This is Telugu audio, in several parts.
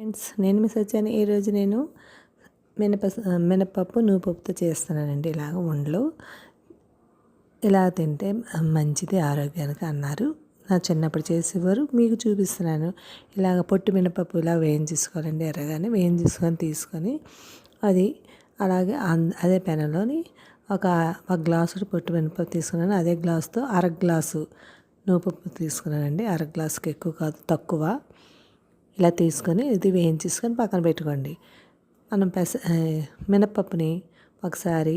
ఫ్రెండ్స్ నేను మిస్ వచ్చాను ఈరోజు నేను మినప మినపప్పు నువ్వుపప్పుతో చేస్తున్నానండి. ఇలాగ వండలు ఇలా తింటే మంచిది ఆరోగ్యానికి అన్నారు. నా చిన్నప్పుడు చేసేవారు మీకు చూపిస్తున్నాను. ఇలాగ పొట్టు మినపప్పు ఇలా వేయించేసుకోవాలండి ఎర్రగానే వేయించేసుకొని తీసుకొని అది అలాగే అదే పెనంలోని ఒక ఒక గ్లాసు పొట్టు మినపప్పు తీసుకున్నాను. అదే గ్లాసుతో అర గ్లాసు నువ్వుపప్పు తీసుకున్నానండి. అర గ్లాసుకి ఎక్కువ కాదు తక్కువ. ఇలా తీసుకొని ఇది వేయించేసుకొని పక్కన పెట్టుకోండి. మనం పెస మినపప్పుని ఒకసారి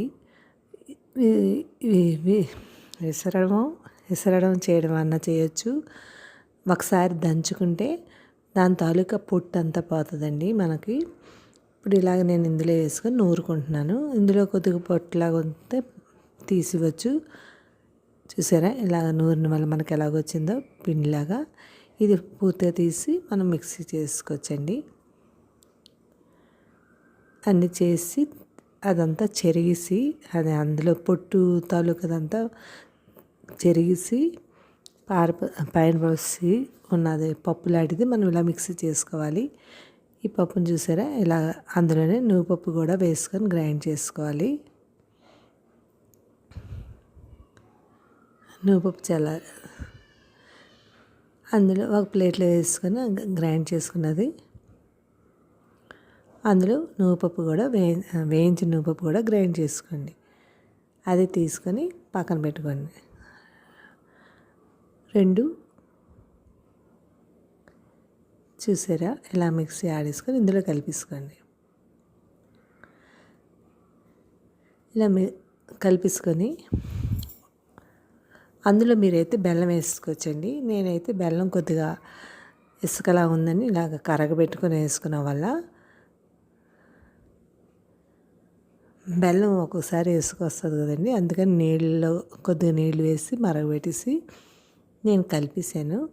విసరడం విసరడం చేయడం అన్న చేయొచ్చు. ఒకసారి దంచుకుంటే దాని తాలూకా పొట్టు అంతా పోతుందండి మనకి. ఇప్పుడు ఇలాగ నేను ఇందులో వేసుకొని నూరుకుంటున్నాను. ఇందులో కొద్దిగా పొట్టులాగా ఉంటే తీసివచ్చు చూసారా? ఇలాగ నూరిన వల్ల మనకి ఎలాగొచ్చిందో పిండిలాగా. ఇది పూర్తిగా తీసి మనం మిక్సీ చేసుకోవచ్చండి. అన్నీ చేసి అదంతా చెరిగిసి అది అందులో పొట్టు తాలూకదంతా చెరిగిసి పార పైన పోసి ఉన్నది పప్పు లాంటిది మనం ఇలా మిక్సీ చేసుకోవాలి. ఈ పప్పును చూసారా? ఇలా అందులోనే నువ్వు పప్పు కూడా వేసుకొని గ్రైండ్ చేసుకోవాలి. నువ్వు పప్పు చాలా అందులో ఒక ప్లేట్లో వేసుకొని గ్రైండ్ చేసుకున్నది. అందులో నువ్వుపప్పు కూడా వే వేయించిన నువ్వుపప్పు కూడా గ్రైండ్ చేసుకోండి. అది తీసుకొని పక్కన పెట్టుకోండి. రెండు. చూసారా? ఇలా మిక్సీ ఆడేసుకొని ఇందులో కలిపేసుకోండి. ఇలా కలిపేసుకొని అందులో మీరైతే బెల్లం వేసుకోవచ్చండి. నేనైతే బెల్లం కొద్దిగా ఇసుకలా ఉందని ఇలాగ కరగబెట్టుకుని వేసుకున్న వల్ల బెల్లం ఒక్కొక్కసారి వేసుకొస్తుంది కదండి. అందుకని నీళ్ళలో కొద్దిగా నీళ్ళు వేసి మరగబెట్టేసి నేను కలిపేసాను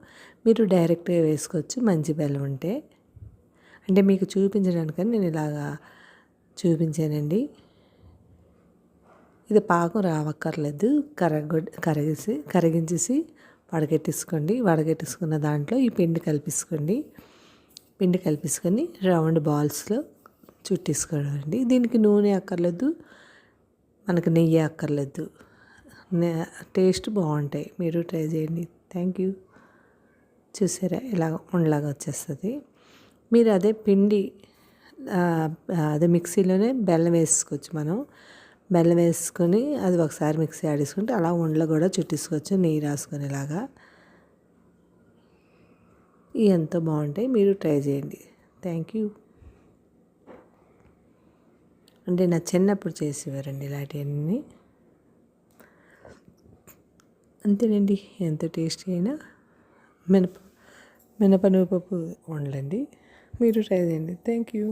మీరు డైరెక్ట్గా వేసుకోవచ్చు మంచి బెల్లం ఉంటే. అంటే మీకు చూపించడానికని నేను ఇలాగా చూపించానండి. ఇది పాకం రావక్కర్లేదు. కరగ కరిగేసి కరిగించేసి వడగట్టేసుకోండి. వడగట్టేసుకున్న దాంట్లో ఈ పిండి కలిపేసుకోండి. పిండి కలిపేసుకొని రౌండ్ బాల్స్లో చుట్టేసుకోండి దీనికి నూనె అక్కర్లేదు. మనకు నెయ్యి అక్కర్లేదు. టేస్ట్ బాగుంటాయి. మీరు ట్రై చేయండి. Thank you. చూసారా? ఇలా ఉండలాగా వచ్చేస్తుంది. మీరు అదే పిండి అదే మిక్సీలోనే బెల్లం వేసుకోవచ్చు మనం. బెల్లం వేసుకొని అది ఒకసారి మిక్సీ ఆడేసుకుంటే అలా ఉండలు కూడా చుట్టేసుకోవచ్చు నెయ్యి రాసుకునేలాగా ఇవి ఎంతో బాగుంటాయి మీరు ట్రై చేయండి థ్యాంక్ యూ అంటే నా చిన్నప్పుడు చేసేవారండి ఇలాంటివన్నీ అంతేనండి ఎంత టేస్టీ అయినా మినప మినప నువ్వు పప్పు వండలండి మీరు ట్రై చేయండి థ్యాంక్ యూ